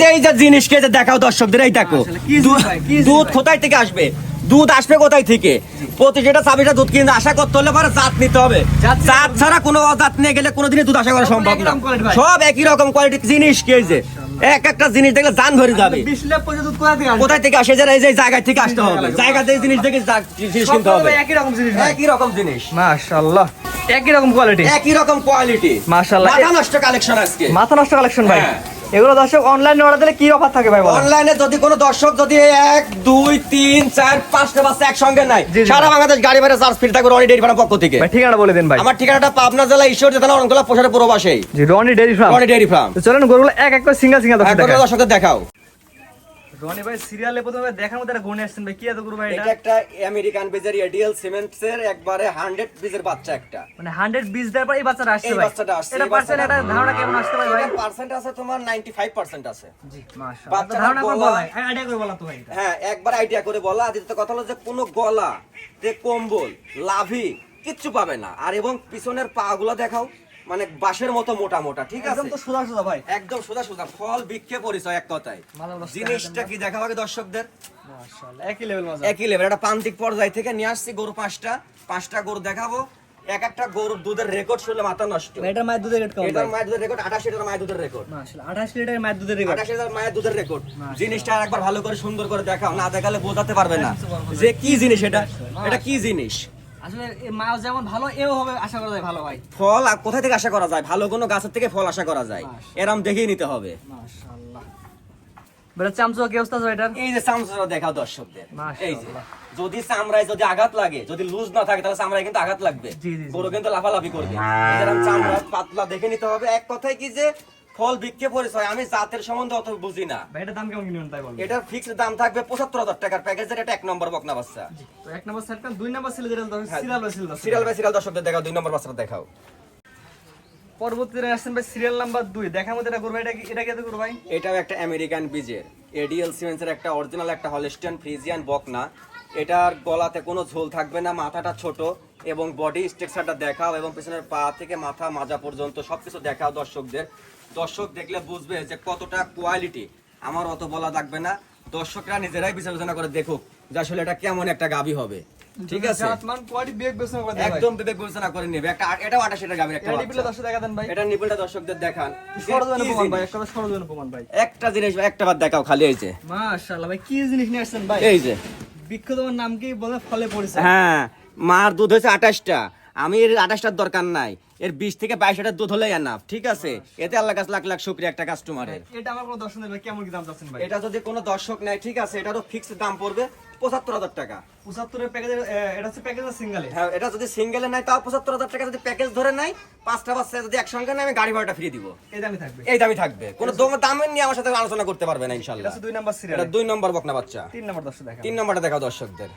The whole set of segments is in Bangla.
যে এই যে জিনিসকে যে দেখাও দর্শকদের এই দেখো। দুধ কোথায় থেকে আসবে? দুধ আসবে কোথায় থেকে? প্রতিটা চাবিটা দুধ কিন্তু আশা করতে হলে পরে জাত নিতে হবে। জাত ছাড়া কোনো জাত নিয়ে গেলে কোনোদিনই দুধ আশা করা সম্ভব না। সব একই রকম কোয়ালিটির জিনিস কে যে। এক একটা জিনিস দেখলে জান ভরে যাবে? কোথায় থেকে আসে যারা এই যে জায়গা থেকে আসতে হবে। জায়গা জায়গা থেকে জিনিস দেখে জিনিস কিনতে হবে। একই রকম জিনিস একই রকম জিনিস। মাশাআল্লাহ। একই রকম কোয়ালিটি একই রকম কোয়ালিটি মাশাআল্লাহ। মাথা নষ্ট কালেকশন আজকে। মাথা নষ্ট কালেকশন ভাই। হ্যাঁ। এগুলো দর্শক অনলাইনে অর্ডার দিলে কি অফার থাকে ভাই অনলাইনে যদি কোনো দর্শক যদি এক দুই তিন চার পাঁচটা বাচ্চা একসঙ্গে নাই। সারা বাংলাদেশ গাড়ি ভাড়া চার্জ ফ্রি থাকবে রনি ডেরি ফার্ম পক্ষ থেকে। ঠিকানা বলে দিন ভাই। আমার ঠিকানাটা পাবনা জেলা ঈশ্বর জেলা অনকলা পোশারের পুরো বাসেই Roni dairy farm Roni dairy farm চলেন গরুগুলো এক এক করে সিঙ্গেল সিঙ্গেল দর্শক একবার দর্শকদের দেখাও। রনি ভাই সিরিয়ালে প্রথমে দেখার একটা গনে আসছেন ভাই। কি এত গরু ভাই এটা? একটা আমেরিকান বেজের এডিএল সিমেন্টসের একবারে হান্ড্রেড পিসের বাচ্চা একটা। মানে 100 বিশ দেওয়ার পর এই বাচ্চাটা আসছে এই ভাই। বাচ্চাটা আসছে, এটা পার্সেন্ট এটা ধারণা কেমন আসতে পারে ভাই? পার্সেন্ট আছে তোমার নাইনটি ফাইভ পার্সেন্ট আছে। জি মাশাআল্লাহ। বাচ্চাটার ধারণা করে বলা আইডিয়া করে বলা তো ভাই হ্যাঁ একবার আইডিয়া করে বলা। কথা হলো যে কোনো গলা যে কম্বল লাভি কিচ্ছু পাবে না। আর এবং পিছনের পা গুলো দেখাও। মানে বাঁশের মতো মোটা মোটা ঠিক আছে? একদম তো সোজা সোজা ভাই। একদম সোজা সোজা ফল বিক্ষে পরিচয় এক কথায়। জিনিসটা কি দেখাবো আগে দর্শকদের? মাশাআল্লাহ একই লেভেল মজা। একই লেভেল একটা প্রান্তিক পর্যায় থেকে নিয়ে আসছি গরু পাঁচটা। পাঁচটা গরু দেখাবো। এক একটা গরুর দুধের রেকর্ড শুনলে মাথা নষ্ট। এটার মায়ের দুধের কম এটার মায়ের দুধের রেকর্ড আঠাশ লিটার মায়ের দুধের রেকর্ড মাশাআল্লাহ 28 লিটার মায়ের দুধের রেকর্ড আঠাশ হাজার মায়ের দুধের রেকর্ড জিনিসটা একবার ভালো করে সুন্দর করে দেখাও না দেখালে বোঝাতে পারবে না। যে কি জিনিস এটা? এটা কি জিনিস? আসলে এই যেমন ভালো এও হবে আশা করা যায় ভালো ভাই। ফল আর কোথা থেকে আশা করা যায়? ভালো কোনো গাছের থেকে ফল আশা করা যায়। এরম দেখেই নিতে হবে। মাশাআল্লাহ। বেটা চামচুয়া কি অবস্থা এটার? এই যে চামড়া দেখাও দর্শকদের। এই যে যদি চামড়ায় যদি আঘাত লাগে যদি লুজ না থাকে তাহলে চামড়ায় কিন্তু আঘাত লাগবে। গরু কিন্তু লাফালাফি করবে। এরকম চামড়া পাতলা দেখে নিতে হবে। এক কথায় কি যে ফল বিক্রি পরিচয় আমি জাতের সম্বন্ধে অত বুঝি না। এটার দাম কেমন কিনবেন তাই বলুন? এটার ফিক্সড দাম থাকবে পঁচাত্তর হাজার টাকার প্যাকেজের এটা এক নম্বর বকনা বাচ্চা। তো এক নম্বর সেট দুই নম্বর ধরুন সিরিয়াল বা সিরিয়াল সিরিয়াল বাই সিরিয়াল দর্শকদের দেখাও দুই নম্বর বাচ্চাটা দেখাও। পরবর্তীতে আসছেন ভাই সিরিয়াল নাম্বার দুই। দেখার মধ্যে এটা করব এটা কি এটা কি করব ভাই? এটাও একটা আমেরিকান বিজের এডিএল সিমেন্সের একটা অরিজিনাল একটা হলিস্টিয়ান ফ্রিজিয়ান বকনা। এটার গলাতে কোনো ঝোল থাকবে না মাথাটা ছোট। এবং বডি স্ট্রাকচারটা দেখাও এবং পেছনের পা থেকে মাথা মাজা পর্যন্ত সবকিছু দেখাও দর্শকদের। দর্শক দেখলে বুঝবে যে কতটা কোয়ালিটি আমার অত বলা লাগবে না। দর্শকরা নিজেরাই বিবেচনা করে দেখুক যে আসলে এটা কেমন একটা গাবি হবে। ঠিক আছে? একদম বিবেক বিবেচনা করে নেবে। একটা এটাও গাবির একটা এটা নিপলটা দর্শকদের দেখান। একটা প্রমাণ ভাই একটা জিনিস একটা বার দেখাও খালি এই যে। মাশাআল্লাহ ভাই কি জিনিস নিয়ে আসছেন ভাই? এই যে। তোমার নাম কি বলে? ফলে পড়েছে। হ্যাঁ। মার দুধ হয়েছে আঠাশটা। আমি এর আঠাশটার দরকার নাই। এর বিশ থেকে বাইশ লিটার দুধ হলেই এনাফ ঠিক আছে? এতে আল্লাহ কাছে লাখ লাখ শুক্রিয়া একটা কাস্টমারের এটা আমার কোনো দর্শন দেবে কেমন দাম চাচ্ছেন ভাই? এটা যদি কোনো দর্শক নেয় ঠিক আছে এটারও ফিক্সড দাম পড়বে পঁচাত্তর হাজার টাকা। পঁচাত্তরের প্যাকেজের এটা হচ্ছে প্যাকেজের সিঙ্গেলে হ্যাঁ এটা যদি সিঙ্গেলে নেয় তাও পঁচাত্তর হাজার টাকা যদি প্যাকেজ ধরে নেয় পাঁচটা বাচ্চা যদি একসঙ্গে নেয় আমি গাড়ি ভাড়াটা ফ্রি দিব। এই দামই থাকবে? এই দামই থাকবে। কোনো দম- দামের নিয়ে আমার সাথে আলোচনা করতে পারবে না ইনশাল্লাহ দুই নাম্বার সিরিয়াল দুই নম্বর বকনা বাচ্চা। তিন নাম্বার দর্শক দেখা তিন নম্বরটা দেখাও দর্শকদের।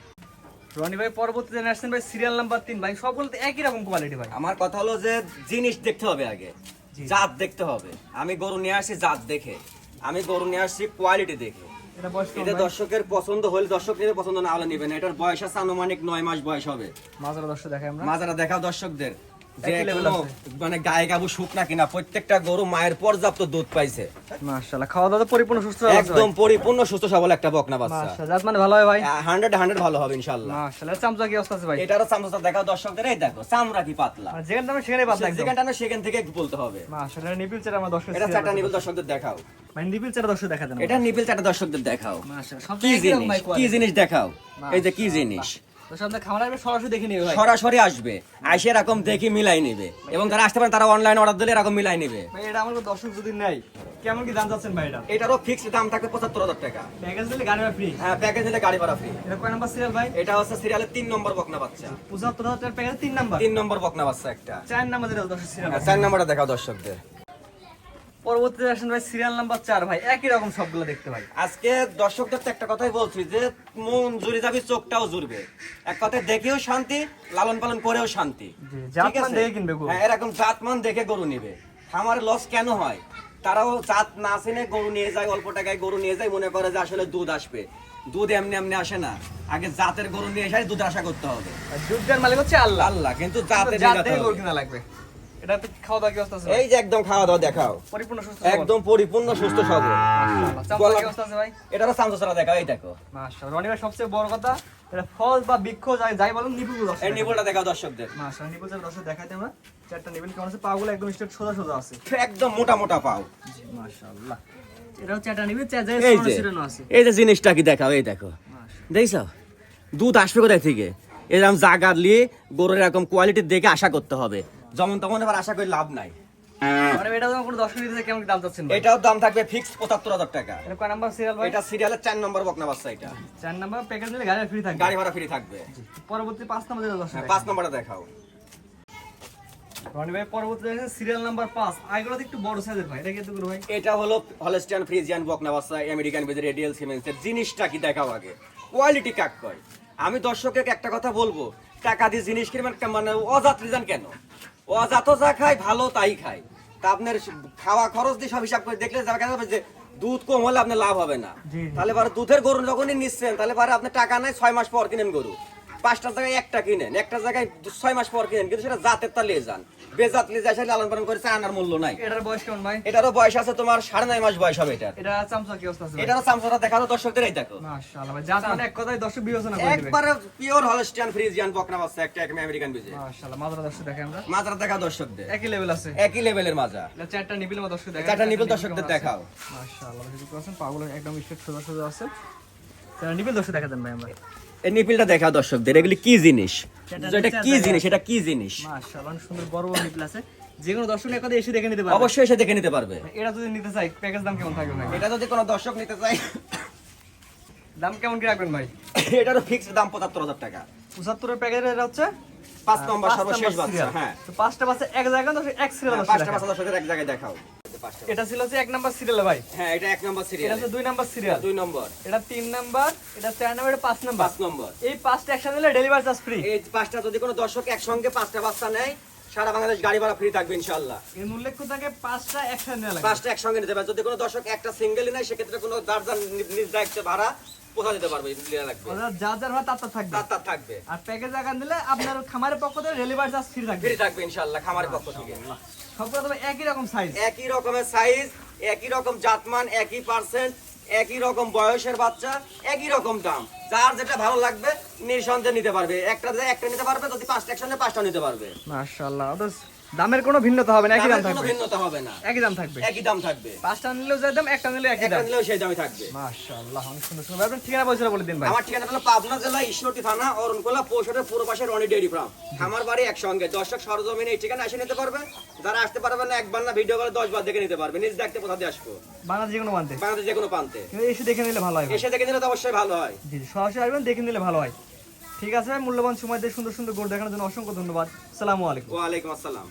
রনি ভাই পরবর্তীতে নিয়ে আসছেন ভাই সিরিয়াল নাম্বার তিন ভাই সবগুলো একই রকম কোয়ালিটি ভাই। আমার কথা হলো যে জিনিস দেখতে হবে আগে জাত দেখতে হবে। আমি গরু নিয়ে আসি জাত দেখে আমি গরু নিয়ে আসছি কোয়ালিটি দেখে। এটা? দর্শকের পছন্দ হলে দর্শক নিজের পছন্দ না হলে নিবেন এটার বয়স আছে আনুমানিক নয় মাস বয়স হবে। মাজারা দর্শক দেখাই আমরা। মাজারা দেখাও দর্শকদের। যে কোনো মানে গায়ে গাবু শুক না কিনা প্রত্যেকটা গরু মায়ের পর্যাপ্ত দুধ পাইছে। মাশাআল্লাহ খাওয়া দাওয়া পরিপূর্ণ সুস্থ একদম পরিপূর্ণ সুস্থ সবল একটা বকনা বাচ্চা। মাশাআল্লাহ জাত মানে ভালো হয় ভাই? হান্ড্রেড হান্ড্রেড ভালো হবে ইনশাল্লাহ মাশাআল্লাহ চামচা কি অবস্থা আছে ভাই? এটারও চামচা দেখাও দর্শকদের এই দেখো চামড়া কি পাতলা। যেখানে দামে সেখানে বাদ লাগবে যেখানটা সেখান থেকে বলতে হবে। মাশাআল্লাহ নিপিল চেরা আমার দর্শক এটা চারটা নিবিল দর্শকদের দেখাও। মানে নিপিল চেরা দর্শক দেখা দেন এটা নিবিল চারটা দর্শকদের দেখাও। মাশাআল্লাহ সব কি জিনিস? কি জিনিস দেখাও? এই যে কি জিনিস? দর্শক আপনার খামার আসবে সরাসরি দেখে নিবে ভাই। সরাসরি আসবে। আইসে এরকম দেখি মিলাই নিবে। এবং যারা আসতে পারেন তারা অনলাইন অর্ডার দিলে এরকম মিলাই নিবে। ভাই এটা আমার দর্শক যদি নাই কেমন কি দাম চাচ্ছেন ভাই এটা? এটারও ফিক্সড দাম পঁচাত্তর হাজার টাকা। প্যাকেজ দিলে গাড়ি ফ্রি হ্যাঁ প্যাকেজ দিলে গাড়ি ভাড়া ফ্রি এটা কয় নাম্বার সিরিয়াল ভাই? এটা হচ্ছে সিরিয়ালের তিন নম্বর বকনা বাচ্চা। পঁচাত্তর হাজার টাকার প্যাকেজ তিন নাম্বার? তিন নম্বর বকনা বাচ্চা একটা। চার নাম্বার দর্শক সিরিয়াল হ্যাঁ, চার নম্বরটা দেখাও দর্শকদের। পরবর্তীতে আসেন ভাই সিরিয়াল নাম্বার চার ভাই। একই রকম সবগুলো দেখতে ভাই। আজকে দর্শকদের তো একটা কথাই বলছি যে মন জুড়ে যাবে চোখটাও জুড়বে। এক কথায় দেখেও শান্তি লালন পালন করেও শান্তি। ঠিক আছে? গরু। হ্যাঁ এরকম জাতমান দেখে গরু নিবে। খামারে লস কেন হয়? তারাও জাত না চিনে গরু নিয়ে যায় অল্প টাকায় গরু নিয়ে যায় মনে করে যে আসলে দুধ আসবে। দুধ এমনি এমনি আসে না। আগে জাতের গরু নিয়ে এসে দুধ আশা করতে হবে। দুধের মালিক হচ্ছে আল্লাহ। আল্লাহ কিন্তু জাতের গরু কিনা লাগবে। এটা তো খাওয়া দাওয়া কি অবস্থা আছে এই যে একদম খাওয়া দাওয়া দেখাও। পরিপূর্ণ সুস্থ একদম পরিপূর্ণ সুস্থ সবল। মাশাআল্লাহ। অবস্থা আছে ভাই? দেখাও এই দেখো। মাশাআল্লাহ। রনি ভাই সবচেয়ে বড় কথা এটা ফল বা বৃক্ষ যাই যাই বলেন নিপুল দর্শক এই নিপুলটা দেখাও দর্শকদের। মাশাআল্লাহ নিপুল দর্শক আমরা। চারটা কেমন আছে? পাগুলো একদম স্ট্রেট সোজা সোজা আছে। একদম মোটা মোটা পাও। জি মাশাআল্লাহ। চারটা চার যে আছে। এই যে জিনিসটা কি দেখাও এই দেখো। দেখছ? দুধ আসবে কোথায় থেকে? এরকম জাগার নিয়ে গরুর এরকম কোয়ালিটির দেখে আশা করতে হবে। যেমন তখন এবার আশা করে লাভ নাই। মানে এটা যখন কোনো দর্শক নিতে কেমন দাম চাচ্ছেন ভাই? দাম থাকবে ফিক্স পঁচাত্তর হাজার টাকা। এটা কয় নাম্বার সিরিয়াল ভাই? এটা সিরিয়ালের চার নম্বর বকনা বাচ্চা এটা। চার নাম্বার প্যাকেজ নিলে গাড়ি ফ্রি থাকবে। গাড়ি ভাড়া ফ্রি থাকবে। পরবর্তী পাঁচ নাম্বার যেটা দর্শক হ্যাঁ, পাঁচ নম্বরটা দেখাও। রনি ভাই পরবর্তী সিরিয়াল নাম্বার পাঁচ। আইগুলো একটু বড় সাইজের ভাই এটা কি এত করে ভাই? এটা হলো হলস্টিয়ান ফ্রিজিয়ান বকনা বাচ্চা আমেরিকান বেজের রেডিয়াল সিমেন্সের জিনিসটা কি দেখাও আগে। কোয়ালিটি কাক কয়? আমি দর্শকের একটা কথা বলব টাকা দিয়ে জিনিস কিনবেন কে- মানে অজাত রিজান কেন? অজাত যা খায় ভালো তাই খায়। তা আপনার খাওয়া খরচ দিয়ে সব হিসাব করে দেখলে যাবে যে দুধ কম হলে আপনার লাভ হবে না। তাহলে পরে দুধের গরু যখনই নিচ্ছেন তাহলে পরে আপনার টাকা নাই ছয় মাস পর কিনেন গরু। পাঁচটার জায়গায় একটা কিনেন একটা জায়গায় ছয় মাস পর কিনেন কিন্তু সেটা জাতের তা যান। বেজাত যায় লালন পালন করে আনার মূল্য নাই। এটার বয়স কেমন ভাই? এটারও বয়স আছে তোমার সাড়ে নয় মাস বয়স হবে এটার। এটা চামচা কি অবস্থা আছে? এটারও সামসাটা দেখানো দর্শকদের এই দেখো। মাশাআল্লাহ ভাই জাত মানে এক কথায় দর্শক বিবেচনা করে একবারে পিওর হলস্টিয়ান ফ্রিজিয়ান বকনা বাচ্চা একটা একদম আমেরিকান বিজে মাশাআল্লাহ দর্শক দেখে আমরা। মাজারা দেখা দর্শকদের। একই লেভেল আছে। একই লেভেলের মাজা এটা চারটা নিবিল দর্শক দেখে চারটা নিপুল দর্শকদের দেখাও। মাশাআল্লাহ পাগুলো একদম স্ট্রেট সোজা সোজা আছে। চারটা নিবিল দর্শক দেখা দেন ভাই আমরা। এই নিপিলটা দেখাও দর্শকদের এগুলি কি জিনিস? এটা কি জিনিস এটা কি জিনিস? মাশাআল্লাহ সুন্দর বড় বড় নিবিল আছে। যে কোনো দর্শক এক কথায় এসে দেখে নিতে পারবে। অবশ্যই এসে দেখে নিতে পারবে। এটা যদি নিতে চাই প্যাকেজ দাম কেমন থাকবে ভাই? এটা যদি কোনো দর্শক নিতে চায় দাম কেমন কি রাখবেন ভাই? এটারও ফিক্সড দাম পঁচাত্তর হাজার টাকা। পঁচাত্তরের প্যাকেজের এটা হচ্ছে পাঁচ নম্বর সর্বশেষ বাচ্চা হ্যাঁ। তো পাঁচটা বাচ্চা এক জায়গায় দর্শক এক সিরিয়াল পাঁচটা বাচ্চা দর্শকদের এক জায়গায় দেখাও। পাঁচটা। এটা ছিল যে এক নাম্বার সিরিয়াল ভাই। হ্যাঁ এটা এক নম্বর এটা সিরিয়াল হচ্ছে দুই নাম্বার সিরিয়াল দুই নম্বর। এটা তিন নাম্বার এটা চার নাম্বার এটা পাঁচ নাম্বার। পাঁচ নম্বর। এই পাঁচটা একসাথে নিলে ডেলিভারি চার্জ ফ্রি এই পাঁচটা যদি কোনো দর্শক একসঙ্গে পাঁচটা বাচ্চা নেয় সারা বাংলাদেশ গাড়ি ভাড়া ফ্রি থাকবে ইনশাআল্লাহ। এর উল্লেখ্য থাকে পাঁচটা পাঁচটা একসঙ্গে নিতে পারে যদি কোনো দর্শক একটা সিঙ্গেলই নেয় সেক্ষেত্রে কোনো দার্জার নিজ দায়িত্বে ভাড়া পোষা দিতে পারবে লিয়া লাগবে। যা যার ভাড়া তার তার থাকবে। তার তার থাকবে। আর প্যাকেজ আকার নিলে আপনার খামারের পক্ষ থেকে ডেলিভারি চার্জ ফ্রি থাকবে। ফ্রি থাকবে ইনশাল্লাহ খামারের পক্ষ থেকে। সবগুলো তবে একই রকম সাইজ একই রকমের সাইজ একই রকম জাতমান একই পার্সেন্ট একই রকম বয়সের বাচ্চা একই রকম দাম। যার যেটা ভালো লাগবে নিঃসন্দেহে নিতে পারবে। একটা একটা নিতে পারবে যদি পাঁচটা একসঙ্গে পাঁচটা নিতে পারবে। মাশাআল্লাহ। দামের কোনো ভিন্নতা হবে না একই দাম থাকবে। ভিন্নতা হবে না। একই দাম থাকবে। একই দাম থাকবে। পাঁচটা নিলেও যে দাম একটা নিলেও একই দাম। নিলেও সেই দামই থাকবে। মাশাআল্লাহ অনেক সুন্দর সুন্দর। আপনার ঠিকানা পয়সা বলে দিন ভাই। আমার ঠিকানা হলো পাবনা জেলা ঈশ্বরদী থানা অরণকোলা পৌষটের পূর্ব পাশে রনি ডেয়ারি ফার্ম। আমার বাড়ি একসঙ্গে। দর্শক সরজমিনে এই ঠিকানা এসে নিতে পারবে। যারা আসতে পারবে না একবার না ভিডিও করে দশ বার দেখে নিতে পারবে। নিজ দেখতে কোথা দিয়ে আসব? বাংলাদেশ যে কোনো মানতে বাংলাদেশ যে কোনো প্রান্তে এসে দেখে নিলে ভালো হয় এসে দেখে নিলে তো অবশ্যই ভালো হয়। জি, সরাসরি আসবেন দেখে নিলে ভালো হয়। ঠিক আছে, মূল্যবান সময় দিয়ে সুন্দর সুন্দর গরু দেখানোর জন্য অসংখ্য ধন্যবাদ। সালামু আলাইকুম। ওয়ালাইকুম আসসালাম।